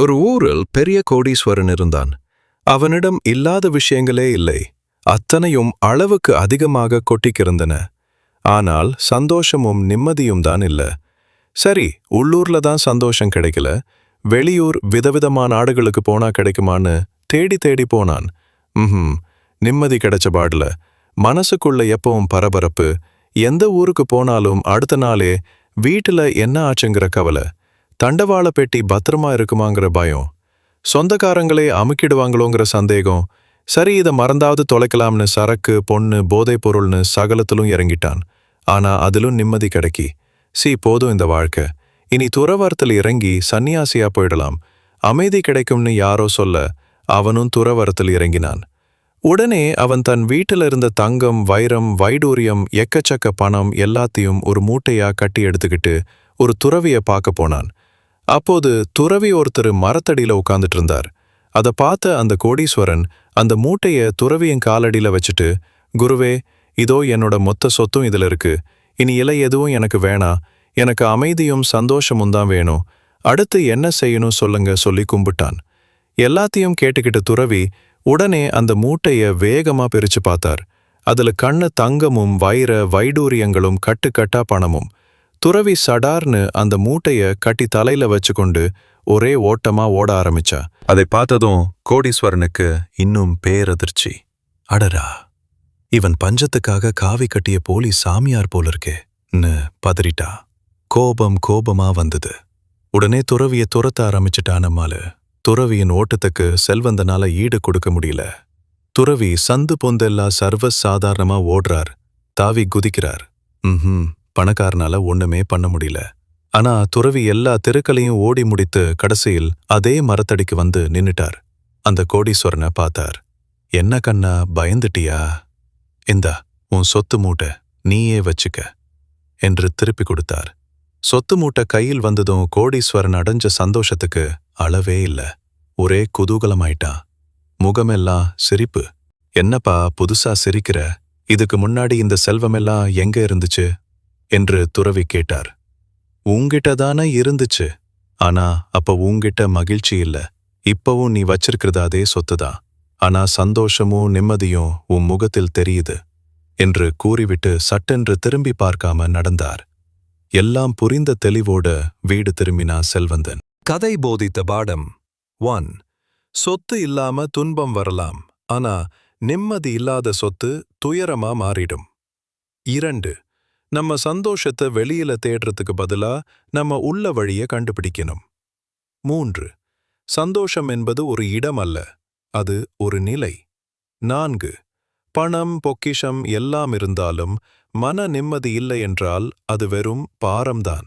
ஒரு ஊரில் பெரிய கோடீஸ்வரன் இருந்தான். அவனிடம் இல்லாத விஷயங்களே இல்லை. அத்தனையும் அளவுக்கு அதிகமாக கொட்டிக்கிருந்தன. ஆனால் சந்தோஷமும் நிம்மதியும் தான் இல்ல. சரி உள்ளூர்ல தான் சந்தோஷம் கிடைக்கல. வெளியூர் விதவிதமான நாடுகளுக்கு போனா கிடைக்குமான்னு தேடி தேடி போனான். ம்ஹும் நிம்மதி கிடைச்ச பாடல. மனசுக்குள்ள எப்பவும் பரபரப்பு. எந்த ஊருக்கு போனாலும் அடுத்த நாளே வீட்டுல என்ன ஆச்சுங்கிற கவலை. தண்டவாள பெட்டி பத்திரமா இருக்குமாங்கிற பயம். சொந்தக்காரங்களே அமுக்கிடுவாங்களோங்கிற சந்தேகம். சரி இதை மறந்தாவது தொலைக்கலாம்னு சரக்கு பொண்ணு போதைப் பொருள்னு சகலத்திலும் இறங்கிட்டான். ஆனா அதிலும் நிம்மதி கிடைக்கி. சி போதும் இந்த வாழ்க்கை. இனி துறவரத்தில் இறங்கி சன்னியாசியா போயிடலாம். அமைதி கிடைக்கும்னு யாரோ சொல்ல அவனும் துறவரத்தில் இறங்கினான். உடனே அவன் தன் வீட்டில் இருந்த தங்கம் வைரம் வைடூரியம் எக்கச்சக்க பணம் எல்லாத்தையும் ஒரு மூட்டையா கட்டி எடுத்துக்கிட்டு ஒரு துறவிய பார்க்க போனான். அப்போது துறவி ஒருத்தர் மரத்தடியில உட்காந்துட்டு இருந்தார் அதை பார்த்த அந்த கோடீஸ்வரன் அந்த மூட்டைய துறவியின் காலடியில வச்சுட்டு குருவே இதோ என்னோட மொத்த சொத்தும் இதுல இருக்கு. இனி இலை எதுவும் எனக்கு வேணாம் எனக்கு அமைதியும் சந்தோஷமும் தான் வேணும். அடுத்து என்ன செய்யணும் சொல்லுங்க சொல்லி கும்பிட்டான். எல்லாத்தையும் கேட்டுக்கிட்ட துறவி உடனே அந்த மூட்டைய வேகமா பிரிச்சு பார்த்தார். அதுல கண்ணு தங்கமும் வைர வைடூரியங்களும் கட்டுக்கட்டா பணமும். துறவி சடார்னு அந்த மூட்டைய கட்டி தலையில வச்சுக்கொண்டு ஒரே ஓட்டமா ஓட ஆரம்பிச்சா. அதை பார்த்ததும் கோடீஸ்வரனுக்கு இன்னும் பேரதிர்ச்சி. அடரா இவன் பஞ்சத்துக்காக காவி கட்டிய போலி சாமியார் போல இருக்கேன்னு பதறிட்டா. கோபம் கோபமா வந்தது. உடனே துறவிய துரத்த ஆரம்பிச்சிட்டா நம்மால. துறவியின் ஓட்டத்துக்கு செல்வந்தனால ஈடு கொடுக்க முடியல. துறவி சந்து பொந்தெல்லாம் சர்வ சாதாரணமா ஓடுறார். தாவி குதிக்கிறார். ம்ஹும். பணக்காரனால ஒண்ணுமே பண்ண முடியல. ஆனா துறவி எல்லா தெருக்களையும் ஓடி முடித்து கடைசியில் அதே மரத்தடிக்கு வந்து நின்னுட்டார். அந்த கோடீஸ்வரனை பார்த்தார். என்ன கண்ணா பயந்துட்டியா? இந்தா உன் சொத்து மூட்டை நீயே வச்சுக்க என்று திருப்பி கொடுத்தார். சொத்து மூட்டை கையில் வந்ததும் கோடீஸ்வரன் அடைஞ்ச சந்தோஷத்துக்கு அளவே இல்ல. ஒரே குதூகலமாயிட்டான். முகமெல்லாம் சிரிப்பு. என்னப்பா புதுசா சிரிக்கிற? இதுக்கு முன்னாடி இந்த செல்வமெல்லாம் எங்க இருந்துச்சு? என்று துறவி கேட்டார். உங்கிட்ட தானே இருந்துச்சு. ஆனா அப்ப உங்கிட்ட மகிழ்ச்சி இல்ல. இப்பவும் நீ வச்சிருக்கிறது அதே சொத்துதான் ஆனா சந்தோஷமும் நிம்மதியும் உன் முகத்தில் தெரியுது என்று கூறிவிட்டு சட்டென்று திரும்பி பார்க்காம நடந்தார். எல்லாம் புரிந்த தெளிவோட வீடு திரும்பினா செல்வந்தன். கதை போதித்த பாடம் ஒன். சொத்து இல்லாம துன்பம் வரலாம். ஆனா நிம்மதி இல்லாத சொத்து துயரமா மாறிடும். இரண்டு. நம்ம சந்தோஷத்தை வெளியில தேடுறதுக்கு பதிலா நம்ம உள்ள வழிய கண்டுபிடிக்கணும். மூன்று சந்தோஷம் என்பது ஒரு இடம் அல்ல அது ஒரு நிலை. நான்கு பணம் பொக்கிஷம் எல்லாம் இருந்தாலும் மன நிம்மதி இல்லை என்றால் அது வெறும் பாரம்தான்.